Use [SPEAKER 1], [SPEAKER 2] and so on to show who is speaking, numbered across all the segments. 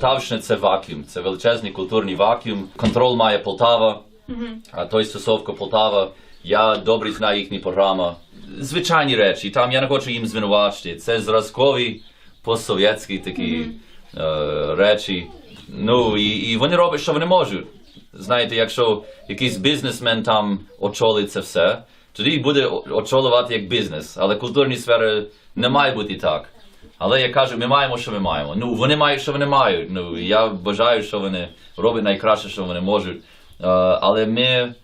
[SPEAKER 1] Полтавщина це вакуум, це величезний культурний вакуум. Контроль має Полтава, а той стосовка Полтава. Я добре знаю їхні програми. Звичайні речі, там я не хочу їм звинувачити. Це зразкові постсовєтські такі е, речі. Ну і, і вони роблять, що вони можуть. Знаєте, якщо якийсь бізнесмен там очолить це все, тоді буде о- очолювати як бізнес. Але культурні сфери не має бути так. Але я кажу, ми маємо, що ми маємо. Ну, вони мають, що вони мають. Ну, я бажаю, що вони роблять найкраще, що вони можуть. Е, але ми, е,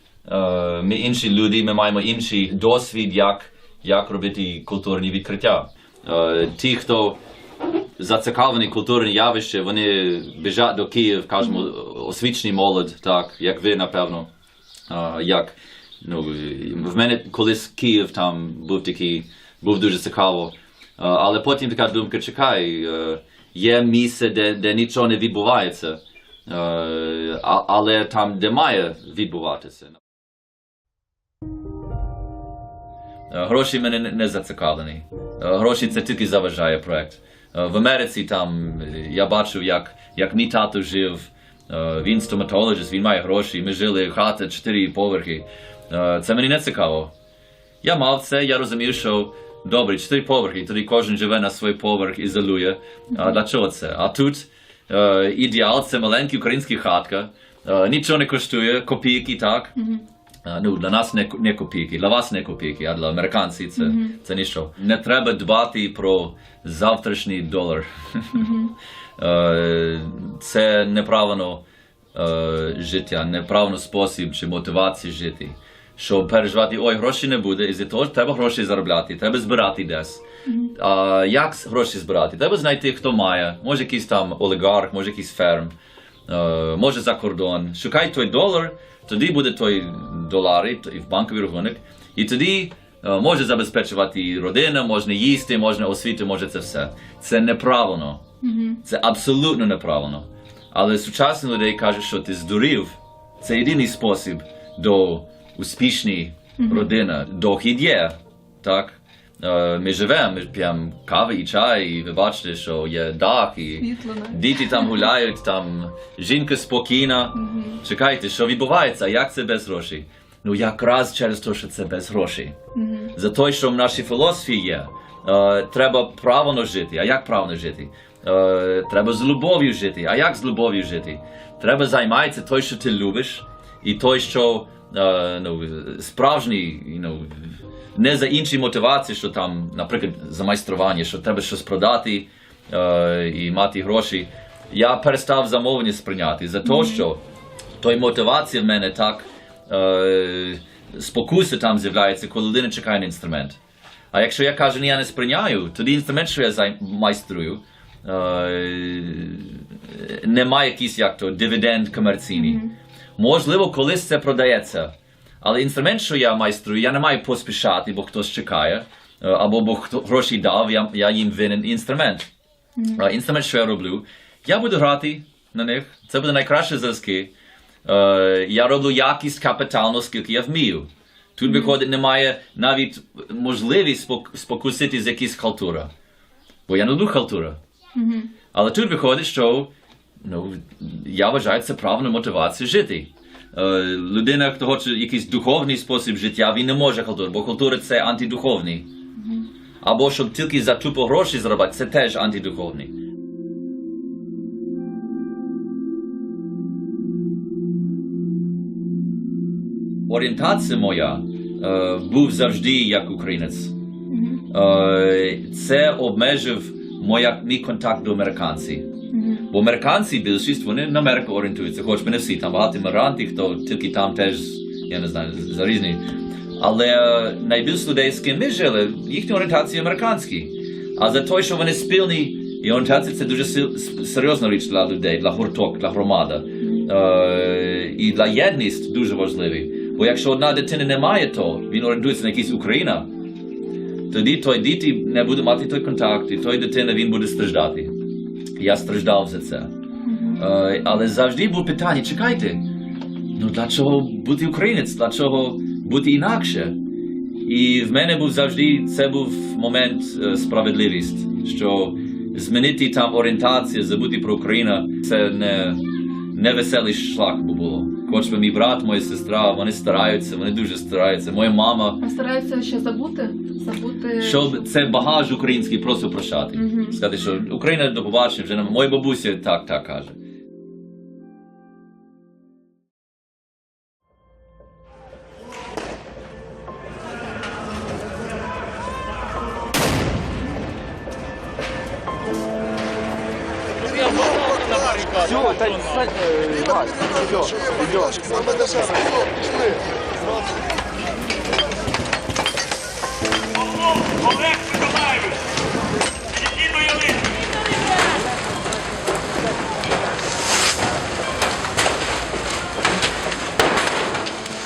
[SPEAKER 1] ми інші люди, ми маємо інший досвід, як, як робити культурні відкриття. Е, ті, хто зацікавлені культурні явища, вони біжать до Києва, кажемо, освічений молодь, так, як ви, напевно. Як, ну, в мене колись Київ там був такий, був дуже цікаво. Але потім така думка, чекай, е, є місце, де, де нічого не відбувається, е, але там, де має відбуватися. Е, Гроші мене не- зацікавлені. Гроші це тільки заважає проект. В Америці там я бачив, як, як мій тато жив. Він стоматологіст, він має гроші. Ми жили хата, чотири поверхи. Це мені не цікаво. Я мав це, я розумів, що добре, чотири поверхи, тоді кожен живе на свій поверх ізолює. А для чого це? А тут е, ідеал це маленька українська хатка, е, нічого не коштує, копійки, так? Ну, для нас не, не копійки, для вас не копійки, а для американців це, це ніщо. Не треба дбати про завтрашній долар. Е, Це неправильно життя, неправильно спосіб чи мотивація жити. Щоб переживати, ой, грошей не буде, і за того треба гроші заробляти, треба збирати десь. А як гроші збирати? Треба знайти, хто має. Може якийсь там олігарх, може якийсь ферм, е, може за кордон. Шукай той долар, тоді буде той долари той в банковий рахунок, і тоді е, може забезпечувати і родина, можна їсти, можна освіту, може це все. Це неправильно. Це абсолютно неправильно. Але сучасні людей кажуть, що ти здурів. Це єдиний спосіб до успішної родини. Дохід є, так? Е, Ми живемо, ми п'ємо кави і чай, і ви бачите, що є дах, і
[SPEAKER 2] Світло,
[SPEAKER 1] діти там гуляють, там жінка спокійна. Чекайте, що відбувається, як це без грошей? Ну якраз через те, що це без грошей. За те, що в нашій філософії є, е, треба правильно жити. А як правильно жити? Е, треба з любов'ю жити. А як з любов'ю жити? Треба займатися той, що ти любиш, і той, що е, ну, справжній, you know, не за інші мотивації, що там, наприклад, за майстрування, що треба щось продати е, і мати гроші. Я перестав замовлення сприйняти за те, що той мотивація в мене так е, спокуса там з'являється, коли людина чекає на інструмент. А якщо я кажу, ні, я не сприйняю, тоді інструмент, що я майструю, е, немає якийсь як то дивіденд комерційний. Можливо, колись це продається. Але інструмент, що я майструю, я не маю поспішати, бо хтось чекає, е, або бо хто гроші дав, я, я їм винен інструмент. А інструмент, що я роблю, я буду грати на них. Це буде найкраще зразки. Е, я роблю якість капітально, скільки я вмію. Тут виходить, немає навіть можливість спок- спокусити з якісь халтура. Бо я не люблю халтура. Але тут виходить, що ну, я вважаю, це правильна мотивація жити. Е, людина, хто хоче якийсь духовний спосіб життя, він не може халтура, бо культура це антидуховний. Або щоб тільки за тупо гроші заробляти, це теж антидуховний. Орієнтація моя е, був завжди як українець. Е, це обмежив моя, мій контакт до американців. Бо американці більшість вони на Америку орієнтуються, хоч ми не всі там багато іммігрантів, хто тільки там теж, я не знаю, за різні. Але найбільше людей, з ким ми жили, їхні орієнтації американські. А за те, що вони спільні, і орієнтація це дуже серйозна річ для людей, для гурток, для громади. Е, і для єдність дуже важливі. Бо якщо одна дитина не має то, він орієнтується на якийсь Україна, тоді той діти не буде мати той контакт, і той дитина він буде страждати. Я страждав за це. Е, але завжди було питання: чекайте, ну для чого бути українець, для чого бути інакше? І в мене був завжди це був момент е, справедливість, що змінити там орієнтацію, забути про Україну, це не, не веселий шлях був. Хоч би мій брат, моя сестра, вони стараються, вони дуже стараються. Моя мама,
[SPEAKER 2] А стараються ще забути? Забути.
[SPEAKER 1] щоб це багаж український просто прощати. Сказати, що Україна до побачення, вже моя бабуся так, так каже.
[SPEAKER 3] Вась, идем.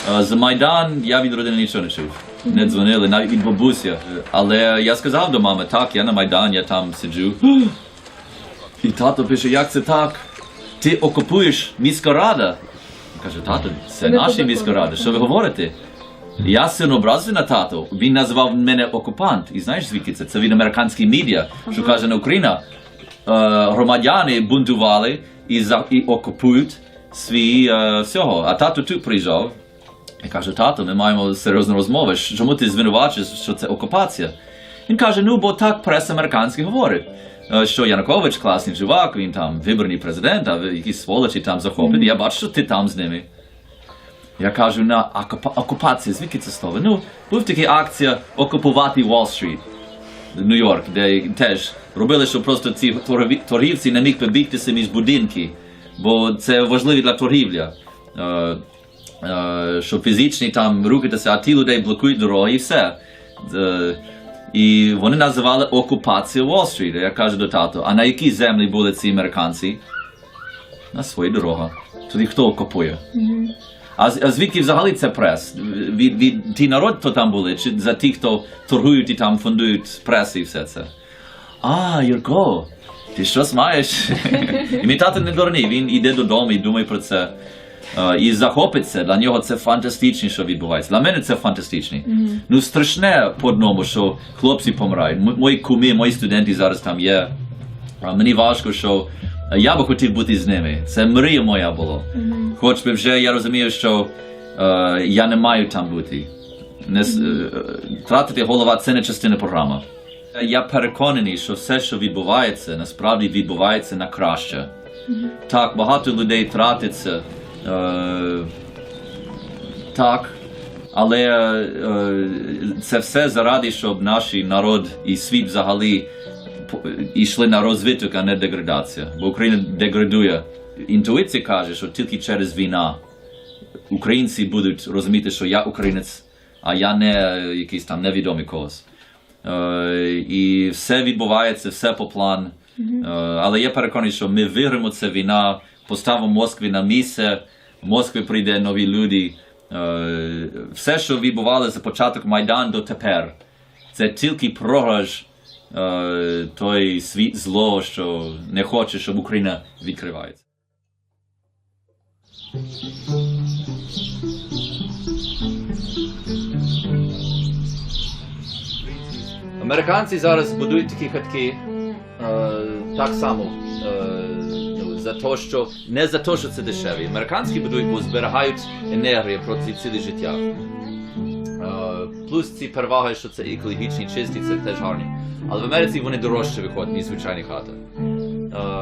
[SPEAKER 4] Олег
[SPEAKER 1] Майдан я від родини нічого не чув. Не дзвонили, навіть від бабуся. Але я сказав до мами, так, я на Майдан, я там сиджу. І тато пише, як це так? Ти окупуєш міська рада? Каже, тато, це
[SPEAKER 2] закону.
[SPEAKER 1] рада, що ви говорите? Я сильно образився на тато. Він назвав мене окупант. І знаєш звідки це? Це від американських медіа, що каже на Україна. е, громадяни бунтували і, за, і окупують свій е, всього. А тато тут приїжджав і каже, тато, ми маємо серйозну розмову. Чому ти звинувачуєш, що це окупація? Він каже, ну бо так прес американський говорить. Е, Що Янукович класний чувак, він там вибраний президент, а якісь сволочі там захоплені. Я бачу, що ти там з ними. Я кажу на окупа- окупацію, звідки це слово? Ну, був така акція окупувати Уолл-стріт. Нью-Йорк, де теж робили, щоб просто ці торгівці не міг побігтися між будинки, бо це важливо для торгівля. Е, е, що фізичні там рухатися, а ті людей блокують дороги і все. І вони називали окупацію Уолл-стріт. Я кажу до тато, а на якій землі були ці американці? На свої дорога. Тоді хто окупує? А, з- а звідки взагалі це прес? Від, від ті народ, хто там були, чи за ті, хто торгують і там фондують преси і все це? А, Юрко, ти щось маєш? і мій тато не дурний, він йде додому і думає про це. І захопиться, для нього це фантастично, що відбувається. Для мене це фантастично. Ну, страшне по одному, що хлопці помирають. М- мої куми, мої студенти зараз там є. А мені важко, що я би хотів бути з ними. Це мрія моя була. Хоч би вже я розумію, що е, я не маю там бути. Не, е, тратити голова це не частина програми. Я переконаний, що все, що відбувається, насправді відбувається на краще. Так, багато людей тратиться. Е, так. Але е, це все заради, щоб наш народ і світ взагалі йшли на розвиток, а не деградація. Бо Україна деградує. Інтуїція каже, що тільки через війна українці будуть розуміти, що я українець, а я не якийсь там невідомий когось. Е, і все відбувається, все по плану. Е, але я переконаний, що ми виграємо цю війна, поставимо Москві на місце, в Москві прийде нові люди. Все, що відбувалося за початок Майдан до тепер, це тільки програш той світ зло, що не хоче, щоб Україна відкривається. Американці зараз будують такі хатки так само. За те, що не за те, що це дешеві. Американські будують, бо зберігають енергію проти ціле життя. Е, плюс ці переваги, що це екологічні, чисті, це теж гарні. Але в Америці вони дорожче виходять, ніж звичайні хати. Е,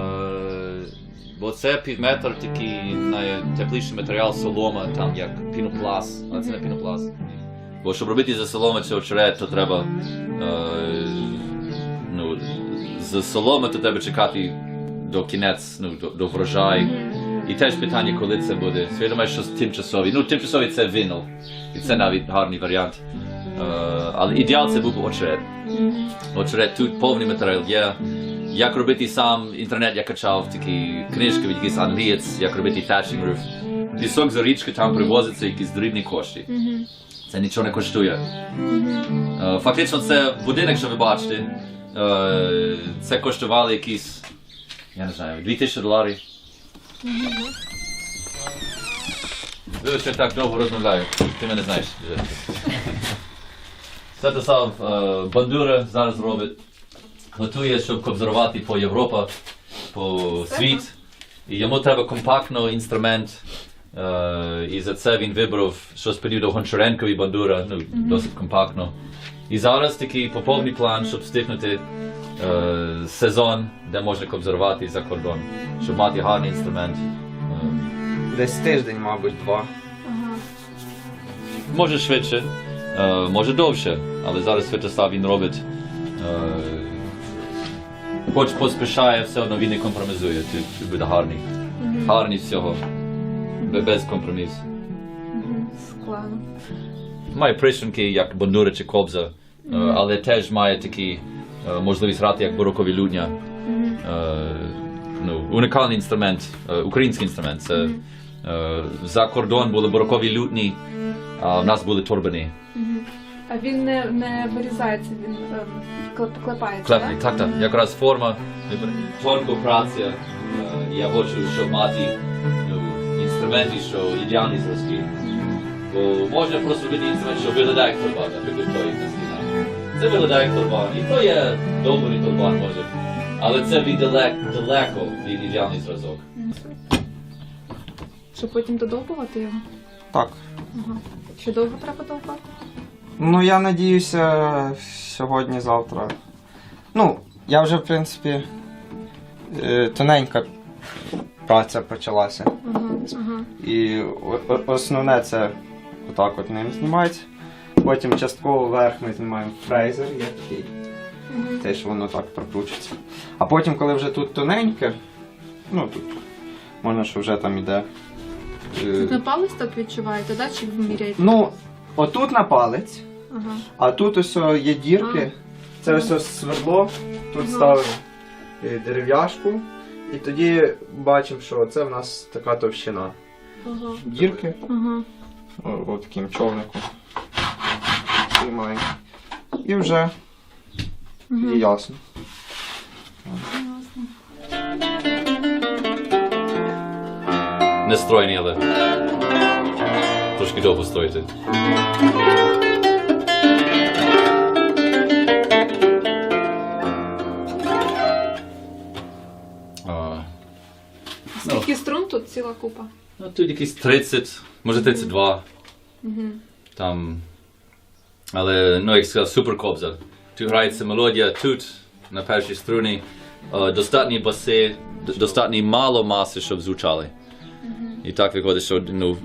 [SPEAKER 1] бо це півметр такий найтепліший матеріал солома, там як пінопласт, але це не пінопласт. Бо щоб робити за соломи цього очерет, то треба. Е, ну, з соломи то треба чекати до кінець, ну, до, до врожаю. І теж питання, коли це буде. Я думаю, що тимчасові. Ну, тимчасові це вино. І це навіть гарний варіант. Е, але ідеал це був би очерет. Очерет тут повний матеріал є. Як робити сам інтернет я качав, такі книжки від якийсь англієць, як робити thatching roof. Пісок за річки там привозиться якісь дрібні кошти. Це нічого не коштує. Е, Фактично, це будинок, що ви бачите. е, Це коштувало якісь, я не знаю, 2000 доларів. Вибач, що так довго розмовляю. Ти мене знаєш. Це писав е, Бандура зараз робить. готує, щоб кобзарувати по Європі, по світ. І йому треба компактно інструмент. Е, і за це він вибрав щось подібне до Гончаренкові бандура, ну, досить компактно. І зараз такий поповний план, щоб встигнути е, сезон, де можна кобзарувати за кордон, щоб мати гарний інструмент. Е,
[SPEAKER 3] Десь тиждень, мабуть, два.
[SPEAKER 2] Ага.
[SPEAKER 1] Може швидше, е, може довше, але зараз Святослав він робить. Е, хоч поспішає, все одно він не компромізує, тут буде гарний. Гарний всього. Без компромісу.
[SPEAKER 2] Складно.
[SPEAKER 1] Має присунки, як бандура чи кобза, е, але теж має такі е, можливість грати як барокові людня. Е, ну, унікальний інструмент, український інструмент. Це, за кордон були барокові лютні, а в нас були торбини.
[SPEAKER 2] А він не, не вирізається, він ем, клеп- клепається.
[SPEAKER 1] Клепний, так, так. Якраз форма, тонко праця. Я хочу, щоб мати ну, інструменти, що ідеальні зразки. Бо можна просто робити інструмент, що виглядає як торбан, наприклад, той на стінах. Це виглядає як торбан. І то є добрий торбан, може. Але це від далек- далеко від ідеальний зразок.
[SPEAKER 2] Щоб потім додовбувати його.
[SPEAKER 3] Так.
[SPEAKER 2] Ага. Ще довго треба довбати?
[SPEAKER 3] Ну, я надіюся, сьогодні-завтра. Ну, я вже, в принципі, е, тоненька праця почалася.
[SPEAKER 2] Ага, ага.
[SPEAKER 3] І о- о- основне це отак от ним знімається. Потім частково вверх ми знімаємо фрейзер, є такий. Теж воно так прокручується. А потім, коли вже тут тоненьке, ну тут можна, що вже там іде. е,
[SPEAKER 2] Тут на палець так відчуваєте, да? Чи вміряєте?
[SPEAKER 3] Ну, отут на палець,
[SPEAKER 2] Ага.
[SPEAKER 3] а тут ось є дірки. Це ось ось свердло. Тут ставимо е, дерев'яшку. І тоді бачимо, що це в нас така товщина.
[SPEAKER 2] Ага.
[SPEAKER 3] Дірки.
[SPEAKER 2] Ага.
[SPEAKER 3] О, от таким човником. Знімаємо. І вже і ясно.
[SPEAKER 1] Не стройні, але трошки довго стоїти. А, ну,
[SPEAKER 2] Скільки струн тут ціла купа?
[SPEAKER 1] Ну, тут якісь 30, може 32. Там. Але, ну, як сказав, супер кобза. Тут грається мелодія, тут, на першій струні, е, достатні баси, д- достатньо мало маси, щоб звучали. І так виходить, що ну,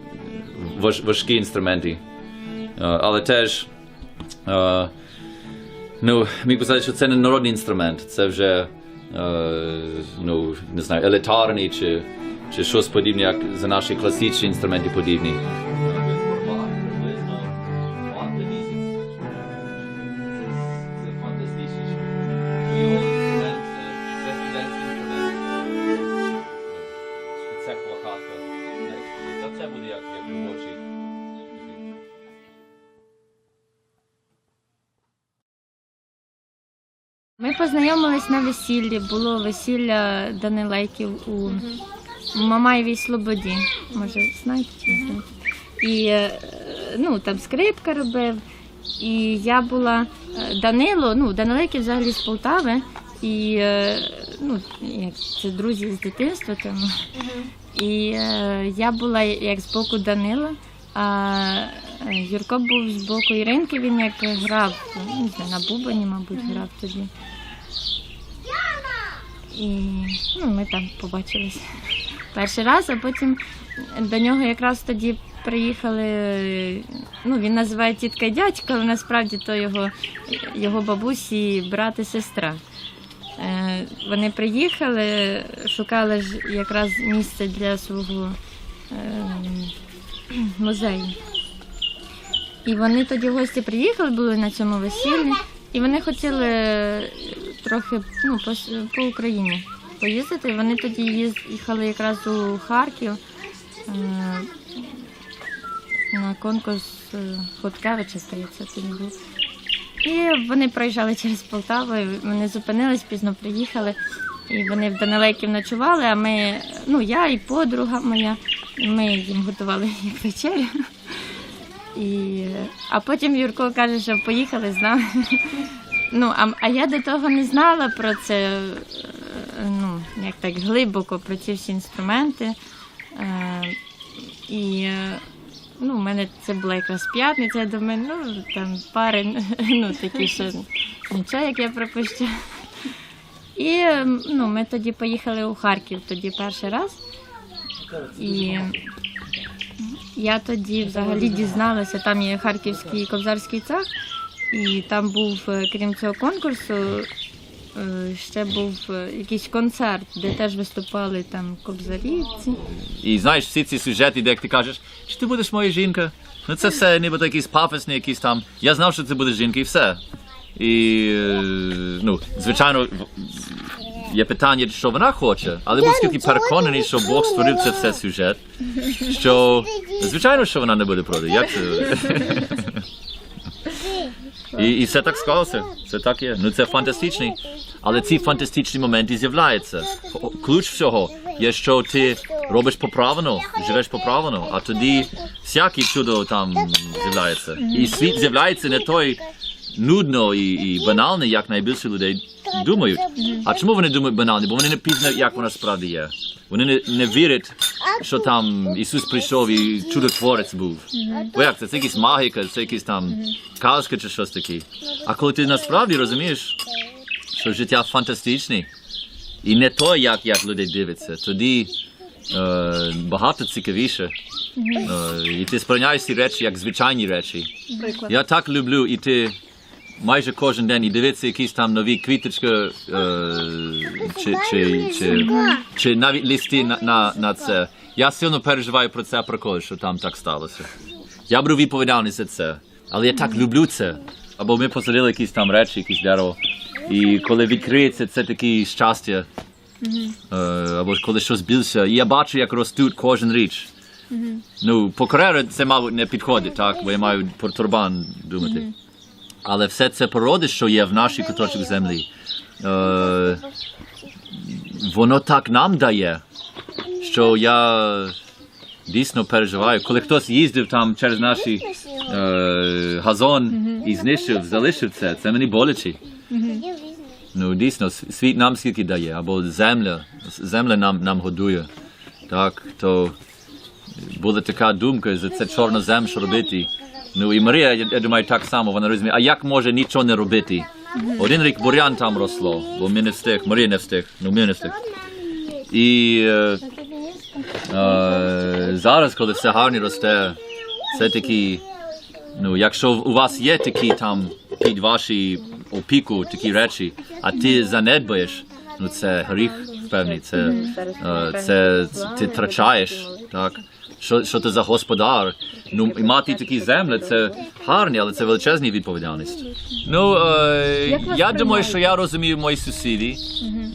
[SPEAKER 1] важ, важкі інструменти. Е, але теж, е, ну, міг би сказати, що це не народний інструмент, це вже, е, ну, не знаю, елітарний чи, чи щось подібне, як за наші класичні інструменти подібні.
[SPEAKER 5] Ми познайомились на весіллі. Було весілля Данилайків у Мамаєвій Слободі. Може, знаєте? І е, ну, там скрипка робив. І я була е, Данило, ну, Данилайки взагалі з Полтави. І е, ну, як це друзі з дитинства. Тому. І я була як з боку Данила, а Юрко був з боку Іринки, він як грав, ну, не знаю, на бубані, мабуть, грав тоді. І ну, ми там побачилися перший раз, а потім до нього якраз тоді приїхали. Ну, він називає тітка і дядька, але насправді то його, його бабусі, брат і сестра. Е, Вони приїхали, шукали ж якраз місце для свого е, музею. І вони тоді гості приїхали, були на цьому весіллі, і вони хотіли трохи ну, по, по Україні поїздити. Вони тоді їхали якраз у Харків е, на конкурс е, Хоткевича, здається, тоді був. І вони проїжджали через Полтаву, вони зупинились, пізно приїхали. І вони в Данилейків ночували, а ми, ну я і подруга моя, ми їм готували як вечерю. І, а потім Юрко каже, що поїхали з нами. Ну, а, а я до того не знала про це, е, як так глибоко про ці всі інструменти. Е, і е, ну, у мене це була якраз п'ятниця, я думаю, ну там пари, ну такі, що нічого, як я пропущу. І ну, ми тоді поїхали у Харків тоді перший раз. І я тоді взагалі дізналася, там є харківський кобзарський цех, і там був, е, крім цього конкурсу, ще був е, якийсь концерт, де теж виступали там кобзарівці.
[SPEAKER 1] І знаєш, всі ці сюжети, де як ти кажеш, що ти будеш моя жінка. Ну це все нібито якісь пафосні, якісь там. Я знав, що це буде жінка і все. І е, ну, звичайно, є питання, що вона хоче, але був скільки переконаний, що Бог створив це все сюжет. Що звичайно, що вона не буде проти. Як це? І, і все так склалося. Це так є. Ну це фантастичний. Але ці фантастичні моменти з'являються. Ключ всього є, що ти робиш поправно, живеш поправно, а тоді всяке чудо там з'являється. І світ з'являється не той нудно і, і банальний, як найбільше людей думають. А чому вони думають банально? Бо вони не пізнають, як вона справді є. Вони не, не вірять, що там Ісус прийшов і чудотворець був. Бо як це? Це якась магіка, це якась там казка чи щось таке. А коли ти насправді розумієш, що життя фантастичне, і не то, як, як люди дивляться, тоді е, багато цікавіше. Е, і ти сприйняєш ці речі як звичайні речі.
[SPEAKER 2] Приклад.
[SPEAKER 1] Я так люблю іти майже кожен день і дивитися якісь там нові квіточки е, чи, чи, чи, чи навіть листи на, на, на це. Я сильно переживаю про це прикол, що там так сталося. Я беру відповідальність за це, але я так люблю це. Або ми посадили якісь там речі, якісь дерево. І коли відкриється, це таке щастя. Е, або коли щось більше. І я бачу, як ростуть кожен річ. Ну, по кар'єрі це, мабуть, не підходить, так, бо я маю про турбан думати. Але все це породи, що є в нашій куточок землі, е, воно так нам дає, що я дійсно переживаю. Коли хтось їздив там через наш е, газон і знищив, залишив це, це мені боляче. Ну, дійсно, світ нам скільки дає, або земля, земля нам, нам годує. Так, то була така думка за це чорнозем, що робити. Ну і Марія, я, думаю, так само вона розуміє, а як може нічого не робити? Один рік бурян там росло, бо ми не встиг, Марія не встиг, ну ми не встиг. І е, е, зараз, коли все гарно росте, це такі, ну, якщо у вас є такі там під ваші опіку такі речі, а ти занедбаєш, ну це гріх певний, це, е, це ти втрачаєш, так? Що, що ти за господар? Ну, і мати такі землі, це гарні, але це величезна відповідальність. Ну, е, я думаю, що я розумію мої сусіди.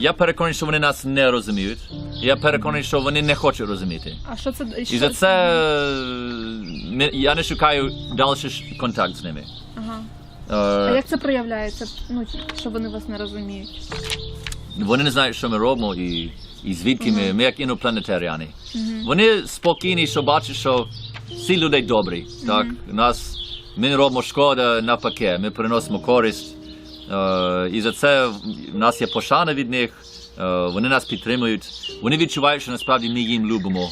[SPEAKER 1] Я переконаний, що вони нас не розуміють. Я переконаний, що вони не хочуть розуміти.
[SPEAKER 2] А що це?
[SPEAKER 1] І за це е, я не шукаю далі контакт з ними.
[SPEAKER 2] Ага.
[SPEAKER 1] Е,
[SPEAKER 2] А як це проявляється? Ну, що вони вас не розуміють?
[SPEAKER 1] Вони не знають, що ми робимо і, і звідки ми, ми як інопланетаріани. Вони спокійні, що бачать, що всі люди добрі. Так? Нас, ми не робимо шкода навпаки, ми приносимо користь. Е, і за це в нас є пошана від них, е, вони нас підтримують. Вони відчувають, що насправді ми їм любимо.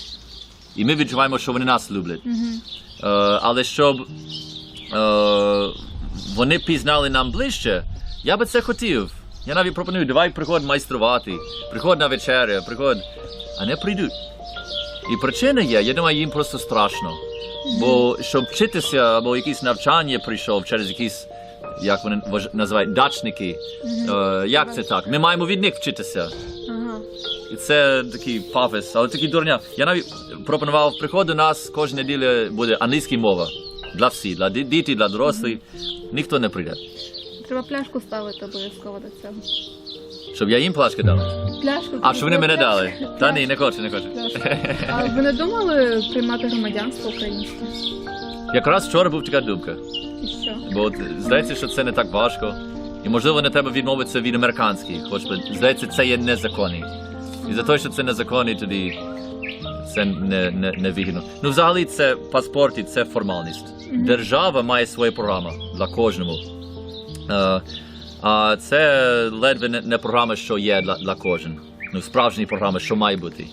[SPEAKER 1] І ми відчуваємо, що вони нас люблять. Е, але щоб е, вони пізнали нам ближче, я би це хотів. Я навіть пропоную, давай приходь майструвати, приходь на вечерю, приходь, а не прийдуть. І причина є, я думаю, їм просто страшно. Бо щоб вчитися або якесь навчання прийшов через якісь, як вони називають, дачники. Е, як це так? Ми маємо від них вчитися. І це такий пафос, але такий дурня. Я навіть пропонував, приходь до нас кожна неділя буде англійська мова. Для всіх, для ді- дітей, для дорослих. Ніхто не прийде.
[SPEAKER 2] Треба пляшку ставити обов'язково до цього.
[SPEAKER 1] Щоб я їм плашки дав.
[SPEAKER 2] Пляшку.
[SPEAKER 1] А що вони мене дали? Та ні, не хочу, не хочу.
[SPEAKER 2] А ви не думали приймати громадянство українське?
[SPEAKER 1] Якраз вчора був така думка.
[SPEAKER 2] І що?
[SPEAKER 1] Бо от, здається, що це не так важко. І можливо не треба відмовитися від американських, хоч би здається, це є незаконні. І за те, що це незаконні, тоді це не, не, не вигідно. Ну, взагалі, це паспорт і це формальність. Держава має свою програму для кожному. Е, А це ледве не, програма, що є для, для кожен. Ну, справжня програма, що має бути.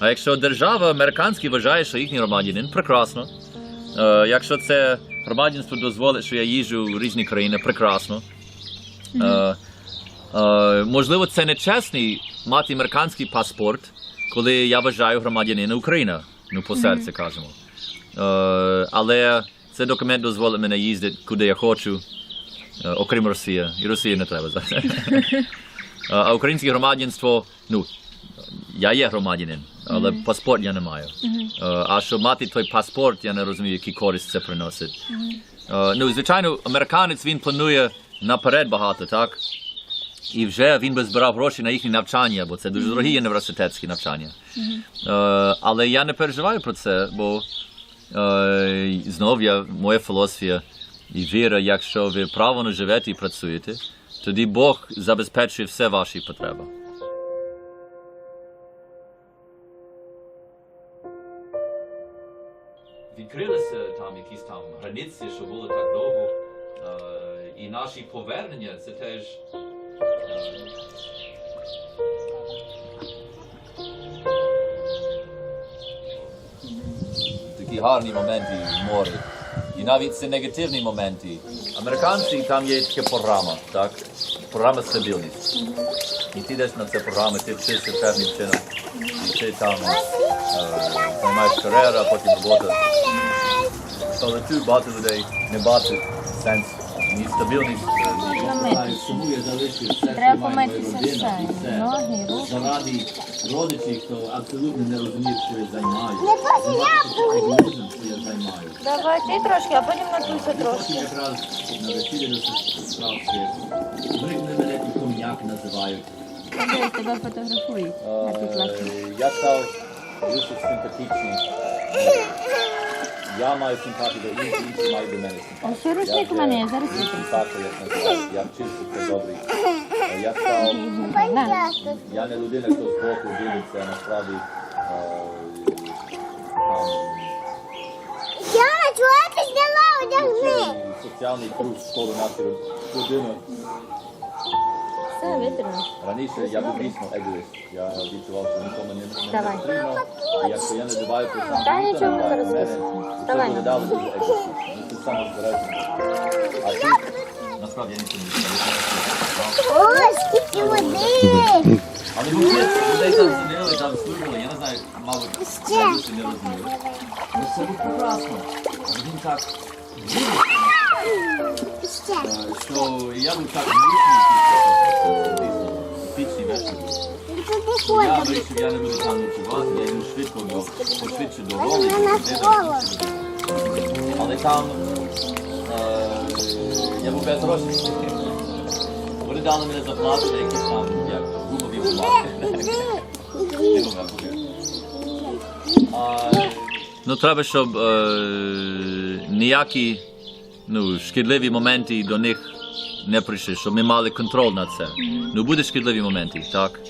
[SPEAKER 1] А якщо держава американська вважає, що їхній громадянин, прекрасно. Е, якщо це громадянство дозволить, що я їжджу в різні країни, прекрасно. Е, е, можливо, це не чесний мати американський паспорт, коли я вважаю громадянина України. Ну, по серці кажемо. Е, але цей документ дозволить мене їздити, куди я хочу, окрім Росії. І Росії не треба зараз. Е, А українське громадянство, ну, я є громадянин, але паспорт я не маю. Е, А щоб мати той паспорт, я не розумію, який користь це приносить. Е, Ну, звичайно, американець він планує наперед багато, так? І вже він би збирав гроші на їхні навчання, бо це дуже дорогі університетські навчання. Е, але я не переживаю про це, бо е, знов я, моя філософія і віра, якщо ви правильно живете і працюєте, тоді Бог забезпечує все ваші потреби. Відкрилися там якісь там границі, що було так довго. Е, і наші повернення це теж. е, такі гарні моменти в морі. І навіть це негативні моменти. Американці там є така програма, так? Програма стабільність. І ти йдеш на це програму, ти вчишся певним чином. І ти там займаєш кар'єру, потім робота. Але тут багато людей не бачить сенс. Ні стабільність.
[SPEAKER 6] Чому я залишив все,
[SPEAKER 5] Треба
[SPEAKER 6] що має моя родина, і все. Заради родичів, хто абсолютно не розуміє, що я займаю. Егоїзм, що я займаю.
[SPEAKER 5] Давай ти трошки, а потім натуйся
[SPEAKER 6] Потім якраз на весіллі до справці. Вони мене і ком'як називають.
[SPEAKER 5] Дивись, тебе фотографують. на підлаці.
[SPEAKER 1] Я став дуже симпатичний. Я маю симпатію до інших, інші мають до мене
[SPEAKER 5] А
[SPEAKER 1] симпатію.
[SPEAKER 5] ще рушник у мене зараз
[SPEAKER 1] Я симпатію, як називають. Я вчився, це добрий. Е, Я став Я не людина, хто з боку дивиться, насправді е,
[SPEAKER 7] Я чого ти зняла одягни?
[SPEAKER 1] соціальний круг скоро нашої родини.
[SPEAKER 5] Все, витру.
[SPEAKER 1] Раніше я був дійсно егоїст. Я відчував, що нікому не,
[SPEAKER 5] Давай.
[SPEAKER 1] потрібно. І якщо я не дбаю про сам
[SPEAKER 5] Та нічого,
[SPEAKER 1] не
[SPEAKER 5] зараз вияснимо.
[SPEAKER 1] то
[SPEAKER 5] Давай.
[SPEAKER 1] Це виглядало дуже егоїстично. Ну, Це самозбереження. А тут, насправді, я нічого не знаю.
[SPEAKER 7] О, скільки води!
[SPEAKER 1] Але людей, людей там сиділи, там слухали, я не знаю, мабуть, я більше не розумію. Але це було прекрасно. Але Він так Пічний вечір.
[SPEAKER 7] Туди
[SPEAKER 1] Я
[SPEAKER 7] ходимо.
[SPEAKER 1] вирішив, я не буду там ночувати, я йду швидко до пошвидше до роли.
[SPEAKER 7] На.
[SPEAKER 1] Але там е, я був без грошей. Вони дали мене заплату на якісь там як гумові бумаги. Ну, треба, щоб е, ніякі ну, шкідливі моменти до них не прийшли, щоб ми мали контроль над це. Ну, будуть шкідливі моменти, так.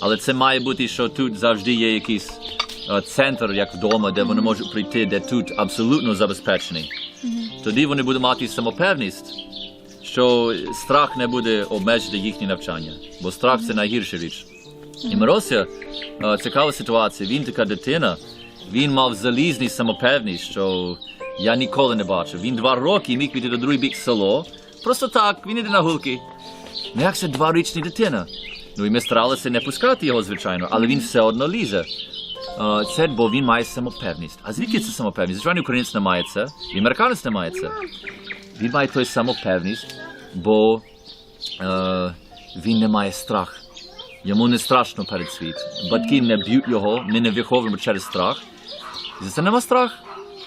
[SPEAKER 1] Але це має бути, що тут завжди є якийсь е, центр, як вдома, де вони можуть прийти, де тут абсолютно забезпечений. Тоді вони будуть мати самопевність, що страх не буде обмежити їхнє навчання, бо страх це найгірша річ. І Мирося, е, цікава ситуація. Він така дитина, він мав залізний самопевність, що я ніколи не бачив. Він два роки міг піти до другий бік село. Просто так, він іде на гулки. Ну як це дворічна дитина? Ну і ми старалися не пускати його, звичайно, але він все одно лізе. Е, Це бо він має самопевність. А звідки це самопевність? Звичайно, українець не має це, і американець не має це. Він має той самопевність, бо е, він не має страх. Йому не страшно перед світ. Батьки не б'ють його, ми не виховуємо через страх. І за це нема страх.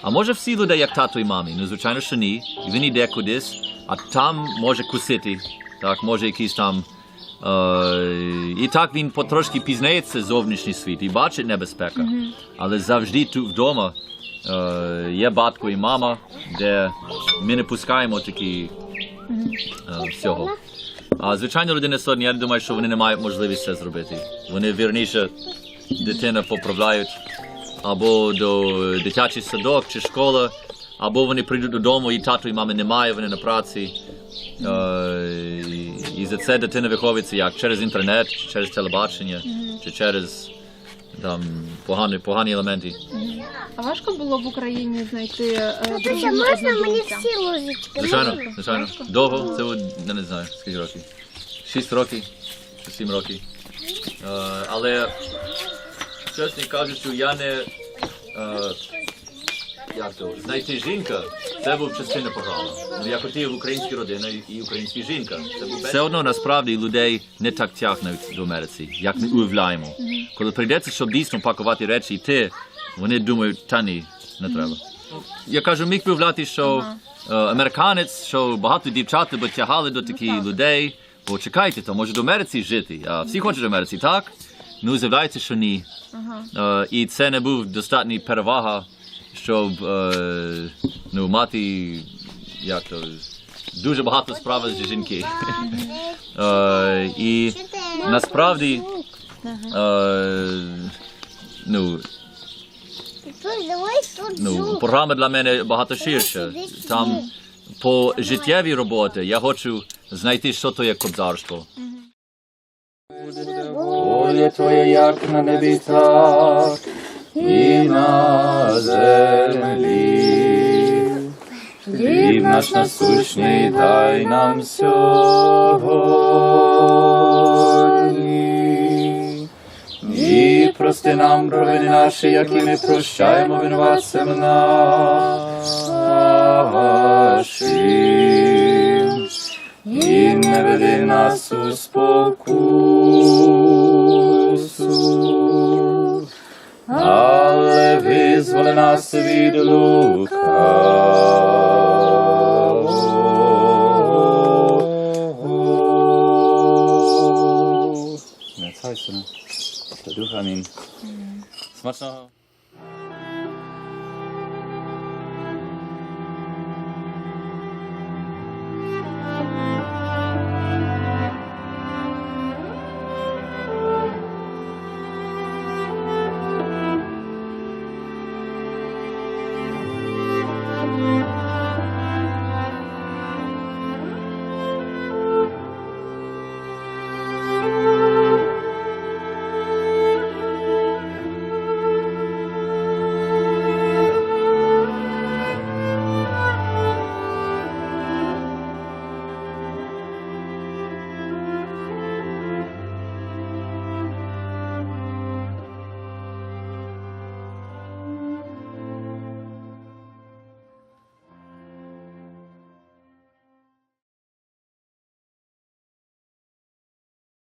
[SPEAKER 1] А може всі люди, як тато і мамі? Ну, звичайно, що ні. І він йде кудись, а там може кусити, так, може якийсь там. Е, і так він потрошки пізнається зовнішній світ і бачить небезпека. Але завжди тут вдома е, є батько і мама, де ми не пускаємо такі е, всього. А звичайно, людина сьогодні, я думаю, що вони не мають можливості це зробити. Вони вірніше дитина поправляють або до дитячий садок чи школа, або вони прийдуть додому, і тато і мами немає, вони на праці. Е, за це дитина виховується як через інтернет, чи через телебачення, чи через там погані, погані елементи.
[SPEAKER 2] А важко було в Україні знайти е,
[SPEAKER 7] Тетя, можна мені всі ложечки?
[SPEAKER 1] Звичайно, звичайно. Довго, це я не знаю, скільки років. Шість років сім років. Е, але, чесно кажучи, я не. Е, як то, знайти жінка, це був частина програми. Ну, я хотів українські родини і українська жінка. Це був Все одно насправді людей не так тягнуть до Америці, як ми уявляємо. Коли прийдеться, щоб дійсно пакувати речі йти, вони думають, та ні, не треба. Я кажу, міг виявляти, що е, американець, що багато дівчат би тягали до таких людей. Бо чекайте, то може до Америці жити. А всі хочуть до Америці, так? Ну, з'являється, що ні. Е, і це не був достатня перевага, щоб е, ну, мати як то, дуже багато справ з жінки. Е, і насправді ну, ну, програма для мене багато ширша. Там по життєвій роботі я хочу знайти, що то є кобзарство.
[SPEAKER 3] Воля Твоя, як на небі, і на землі. Хліб наш насущний дай нам сьогодні. І прости нам провини наші, які ми прощаємо винуватцям нашим. І не веди нас у спокусу, Jezus. Ale vyzvol nás vidlu Duch, amin. Smacznego.